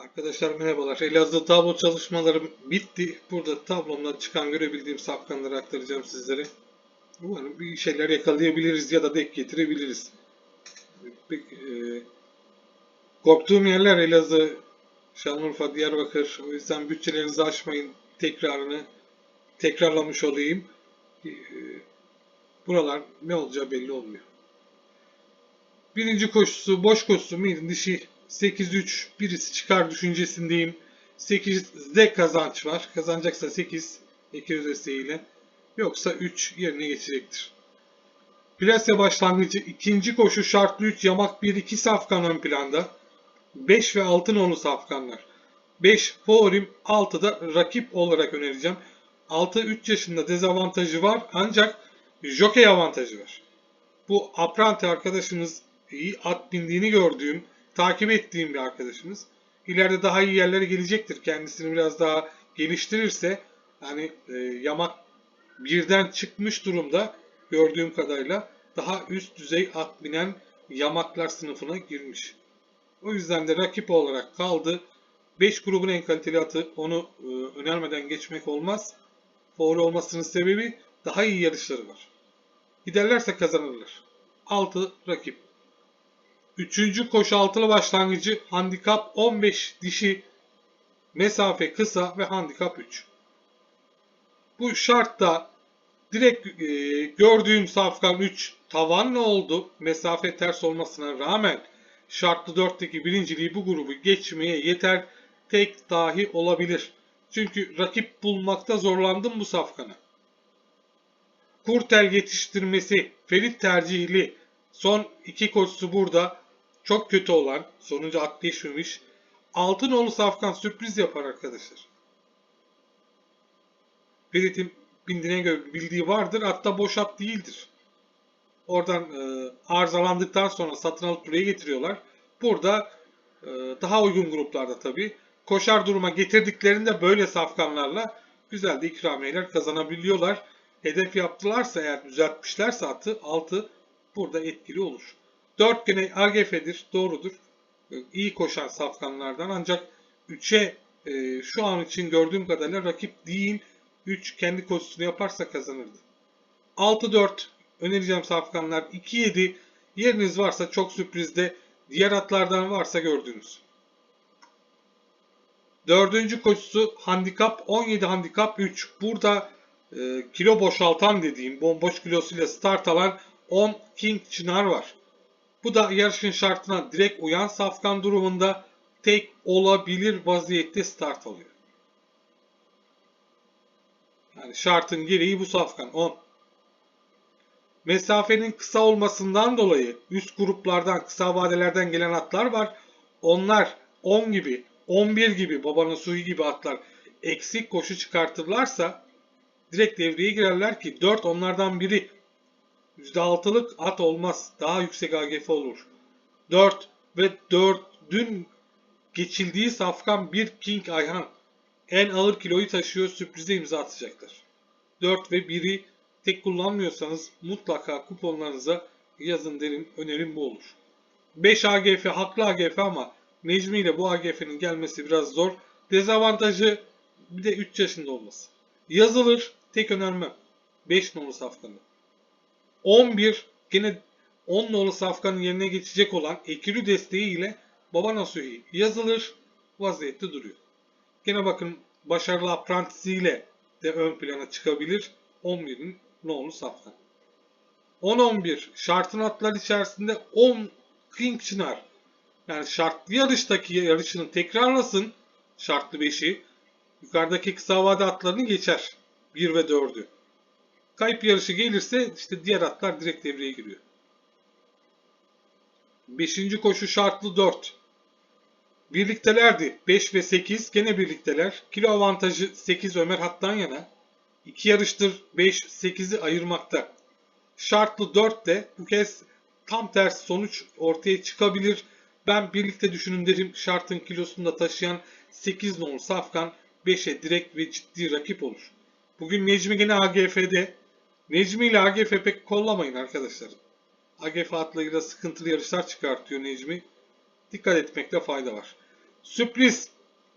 Arkadaşlar merhabalar. Elazığ tablo çalışmalarım bitti. Burada tablomdan çıkan görebildiğim safkanları aktaracağım sizlere. Umarım bir şeyler yakalayabiliriz ya da denk getirebiliriz. Bir, e, korktuğum yerler Elazığ, Şanlıurfa, Diyarbakır. O yüzden bütçelerinizi aşmayın. Tekrarını tekrarlamış olayım. E, buralar ne olacağı belli olmuyor. Birinci koşusu boş koşusu mailin dişi 8-3 birisi çıkar düşüncesindeyim. 8'de kazanç var. Kazanacaksa 8 200 desteğiyle. Yoksa 3 yerine geçecektir. Plase başlangıcı ikinci koşu şartlı 3 yamak 1-2 safkan ön planda. 5 ve 6 nolu safkanlar. 5 favorim 6'da rakip olarak önereceğim. 6 3 yaşında dezavantajı var ancak jockey avantajı var. Bu Aprante arkadaşımız iyi at bindiğini gördüğüm, takip ettiğim bir arkadaşımız. İleride daha iyi yerlere gelecektir. Kendisini biraz daha geliştirirse yani e, yamak birden çıkmış durumda gördüğüm kadarıyla daha üst düzey at binen yamaklar sınıfına girmiş. O yüzden de rakip olarak kaldı. 5 grubun en kaliteli atı onu e, önermeden geçmek olmaz. Favori olmasının sebebi daha iyi yarışları var. Giderlerse kazanırlar. 6 rakip. Üçüncü koşu altılı başlangıcı handikap 15 dişi mesafe kısa ve handikap 3. Bu şartta direkt e, gördüğüm safkan 3 tavan ne oldu? Mesafe ters olmasına rağmen şartlı 4'teki birinciliği bu grubu geçmeye yeter. Tek dahi olabilir. Çünkü rakip bulmakta zorlandım bu safkana. Kurtel yetiştirmesi, Ferit tercihli, son iki koşusu burada çok kötü olan, sonucu at geçmemiş. Altınoğlu Safkan sürpriz yapar arkadaşlar. Ferit'in bindiğine göre bildiği vardır. Hatta boş at değildir. Oradan e, arızalandıktan sonra satın alıp buraya getiriyorlar. Burada e, daha uygun gruplarda tabii. Koşar duruma getirdiklerinde böyle safkanlarla güzel de ikramiyeler kazanabiliyorlar. Hedef yaptılarsa eğer düzeltmişlerse atı 6 burada etkili olur. 4 gene AGF'dir. Doğrudur. E, İyi koşan safkanlardan ancak 3'e e, şu an için gördüğüm kadarıyla rakip değil. 3 kendi koşusunu yaparsa kazanırdı. 6-4 önereceğim safkanlar. 2-7 yeriniz varsa çok sürprizde. Diğer atlardan varsa gördüğünüz. Dördüncü koşusu handikap 17 handikap 3. Burada e, kilo boşaltan dediğim bomboş kilosuyla start alan 10 King Çınar var. Bu da yarışın şartına direkt uyan safkan durumunda tek olabilir vaziyette start alıyor. Yani şartın gereği bu safkan 10. Mesafenin kısa olmasından dolayı üst gruplardan kısa vadelerden gelen atlar var. Onlar 10 gibi, 11 gibi, babanın suyu gibi atlar eksik koşu çıkartırlarsa direkt devreye girerler ki 4 onlardan biri %6'lık at olmaz. Daha yüksek AGF olur. 4 ve 4'ün geçildiği safkan bir King Ayhan. En ağır kiloyu taşıyor sürprize imza atacaklar. 4 ve 1'i tek kullanmıyorsanız mutlaka kuponlarınıza yazın derim. Önerim bu olur. 5 AGF haklı AGF ama Necmi ile bu AGF'nin gelmesi biraz zor. Dezavantajı bir de 3 yaşında olması. Yazılır tek önermem. 5 nolu safkanı. 11 gene 10 nolu safkanın yerine geçecek olan Ekürü desteği ile Baba Nasuhi yazılır vaziyette duruyor. Gene bakın başarılı aprantisiyle de ön plana çıkabilir 11'in nolu safkan. 10-11 şartın atlar içerisinde 10 King Çınar. Yani şartlı yarıştaki yarışını tekrarlasın şartlı 5'i. Yukarıdaki kısa vade atlarını geçer. 1 ve 4'ü. Kayıp yarışı gelirse işte diğer atlar direkt devreye giriyor. Beşinci koşu şartlı 4. Birliktelerdi. 5 ve 8 gene birlikteler. Kilo avantajı 8 Ömer Hat'tan yana. İki yarıştır 5-8'i ayırmakta. Şartlı 4 de bu kez tam ters sonuç ortaya çıkabilir. Ben birlikte düşünün derim şartın kilosunu da taşıyan 8 nolu Safkan 5'e direkt ve ciddi rakip olur. Bugün Necmi gene AGF'de. Necmi ile AGF pek kollamayın arkadaşlar. AGF atlarıyla sıkıntılı yarışlar çıkartıyor Necmi. Dikkat etmekte fayda var. Sürpriz.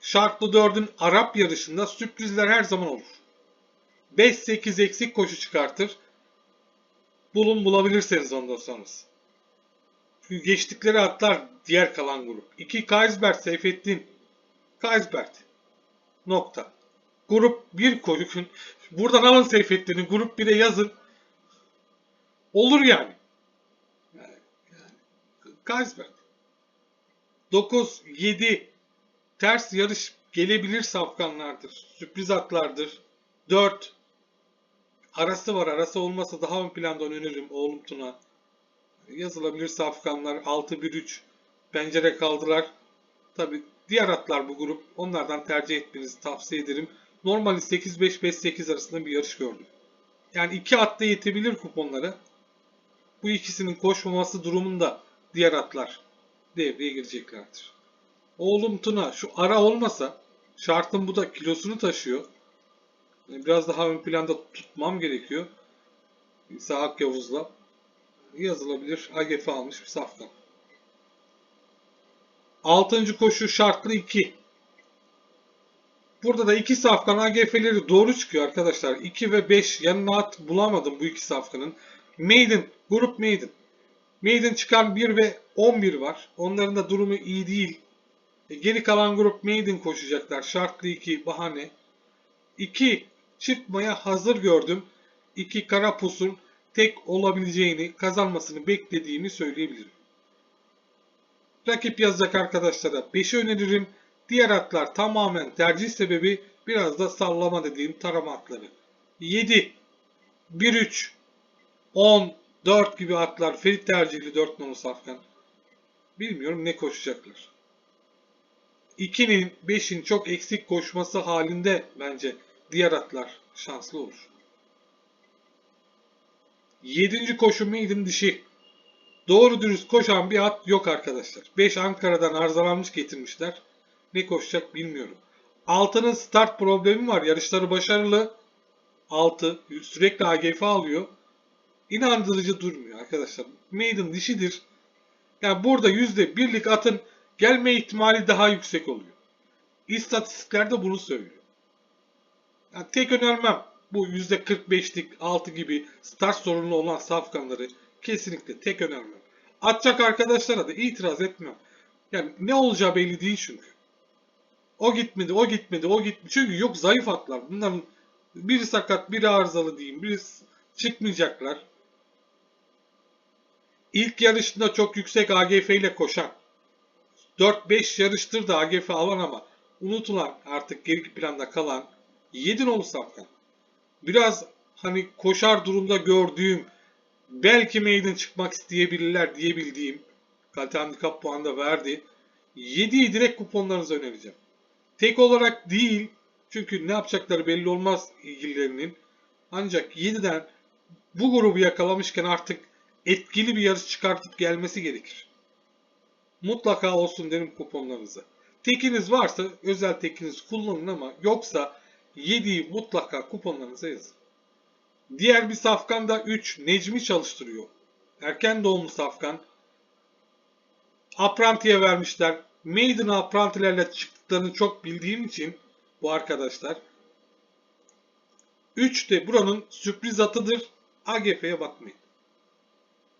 Şartlı 4'ün Arap yarışında sürprizler her zaman olur. 5-8 eksik koşu çıkartır. Bulun bulabilirseniz ondan sonrası. Çünkü geçtikleri atlar diğer kalan grup. 2 Kaisbert Seyfettin. Kaisbert. Nokta. Grup 1 koyun. Buradan alın Seyfettin'i. Grup 1'e yazın. Olur yani. Yani, yani. Kaisbert. 9, 7 ters yarış gelebilir safkanlardır. Sürpriz atlardır. 4 arası var. Arası olmasa daha ön planda öneririm oğlum Tuna. Yazılabilir safkanlar 6-1-3 pencere kaldılar. Tabi diğer atlar bu grup. Onlardan tercih etmenizi tavsiye ederim. Normali 8-5-5-8 arasında bir yarış gördüm. Yani iki atta yetebilir kuponlara. Bu ikisinin koşmaması durumunda diğer atlar devreye gireceklerdir. Oğlum Tuna şu ara olmasa şartın bu da kilosunu taşıyor. Biraz daha ön planda tutmam gerekiyor. İsa Yavuz'la yazılabilir. AGF almış bir safkan. Altıncı koşu şartlı 2. Burada da iki safkan AGF'leri doğru çıkıyor arkadaşlar. 2 ve 5 yanına at bulamadım bu iki safkanın. Maiden, grup Maiden. Maiden çıkan 1 ve 11 var. Onların da durumu iyi değil. E, geri kalan grup Maiden koşacaklar. Şartlı 2 bahane. 2 çıkmaya hazır gördüm. 2 Karapus'un tek olabileceğini, kazanmasını beklediğimi söyleyebilirim. Rakip yazacak arkadaşlara 5'i öneririm. Diğer atlar tamamen tercih sebebi biraz da sallama dediğim tarama atları. 7, 1-3, 10, 4 gibi atlar Ferit tercihli 4 nolu safkan. Bilmiyorum ne koşacaklar. 2'nin 5'in çok eksik koşması halinde bence diğer atlar şanslı olur. 7. koşu maiden dişi. Doğru dürüst koşan bir at yok arkadaşlar. 5 Ankara'dan arızalanmış getirmişler. Ne koşacak bilmiyorum. 6'nın start problemi var. Yarışları başarılı. 6 sürekli AGF alıyor. İnandırıcı durmuyor arkadaşlar. Maiden dişidir. Yani burada %1'lik atın gelme ihtimali daha yüksek oluyor. İstatistikler de bunu söylüyor. Yani tek önermem bu %45'lik 6 gibi start sorunlu olan safkanları kesinlikle tek önermem. Atacak arkadaşlara da itiraz etmem. Yani ne olacağı belli değil çünkü. O gitmedi, o gitmedi, o gitmedi. Çünkü yok zayıf atlar. Bunların biri sakat, biri arızalı diyeyim. Biri çıkmayacaklar. İlk yarışında çok yüksek AGF ile koşan 4-5 yarıştır da AGF alan ama unutulan artık geri planda kalan 7 nolu safkan. Biraz hani koşar durumda gördüğüm belki maiden çıkmak isteyebilirler diyebildiğim kalite handikap puanı da verdi. 7'yi direkt kuponlarınıza önereceğim. Tek olarak değil çünkü ne yapacakları belli olmaz ilgililerinin. Ancak 7'den bu grubu yakalamışken artık etkili bir yarış çıkartıp gelmesi gerekir. Mutlaka olsun derim kuponlarınıza. Tekiniz varsa özel tekiniz kullanın ama yoksa 7'yi mutlaka kuponlarınıza yazın. Diğer bir safkan da 3 Necmi çalıştırıyor. Erken doğumlu safkan. Apranti'ye vermişler. Maiden Apranti'lerle çıktıklarını çok bildiğim için bu arkadaşlar. 3 de buranın sürpriz atıdır. AGF'ye bakmayın.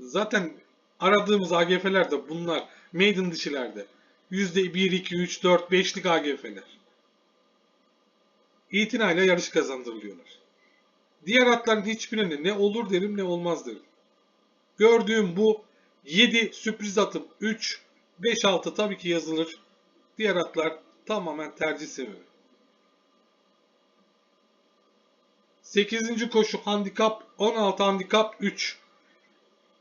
Zaten aradığımız AGF'ler de bunlar. Maiden dişilerde. %1, 2, 3, 4, 5'lik AGF'ler. İtinayla yarış kazandırılıyorlar. Diğer atların hiçbirine ne olur derim ne olmaz derim. Gördüğüm bu 7 sürpriz atım 3, 5, 6 tabii ki yazılır. Diğer atlar tamamen tercih sebebi. 8. koşu handikap 16 handikap 3.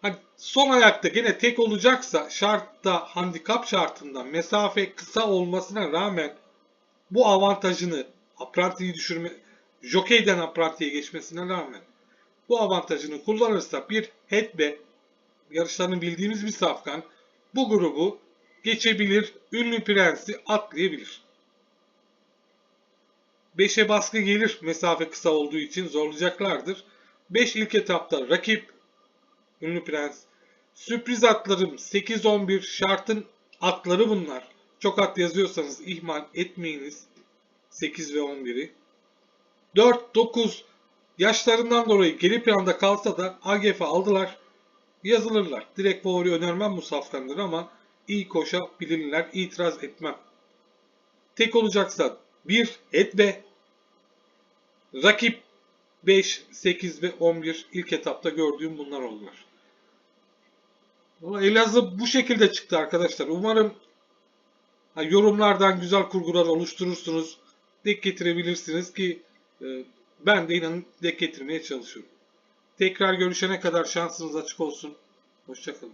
Hani son ayakta gene tek olacaksa şartta handikap şartında mesafe kısa olmasına rağmen bu avantajını aprantiyi düşürme jokeyden aprantiye geçmesine rağmen bu avantajını kullanırsa bir headbe yarışlarını bildiğimiz bir safkan bu grubu geçebilir, ünlü prensi atlayabilir. 5'e baskı gelir mesafe kısa olduğu için zorlayacaklardır. 5 ilk etapta rakip ünlü prens. Sürpriz atlarım 8-11 şartın atları bunlar. Çok at yazıyorsanız ihmal etmeyiniz 8 ve 11'i. 4, 9 yaşlarından dolayı geri planda kalsa da AGF aldılar. Yazılırlar. Direkt favori önermem bu safkanları ama iyi koşabilirler. İtiraz etmem. Tek olacaksa 1 et ve rakip 5, 8 ve 11 ilk etapta gördüğüm bunlar oldular. Elazığ bu şekilde çıktı arkadaşlar. Umarım yorumlardan güzel kurgular oluşturursunuz. Dek getirebilirsiniz ki e, ben de inanın dek getirmeye çalışıyorum. Tekrar görüşene kadar şansınız açık olsun. Hoşçakalın.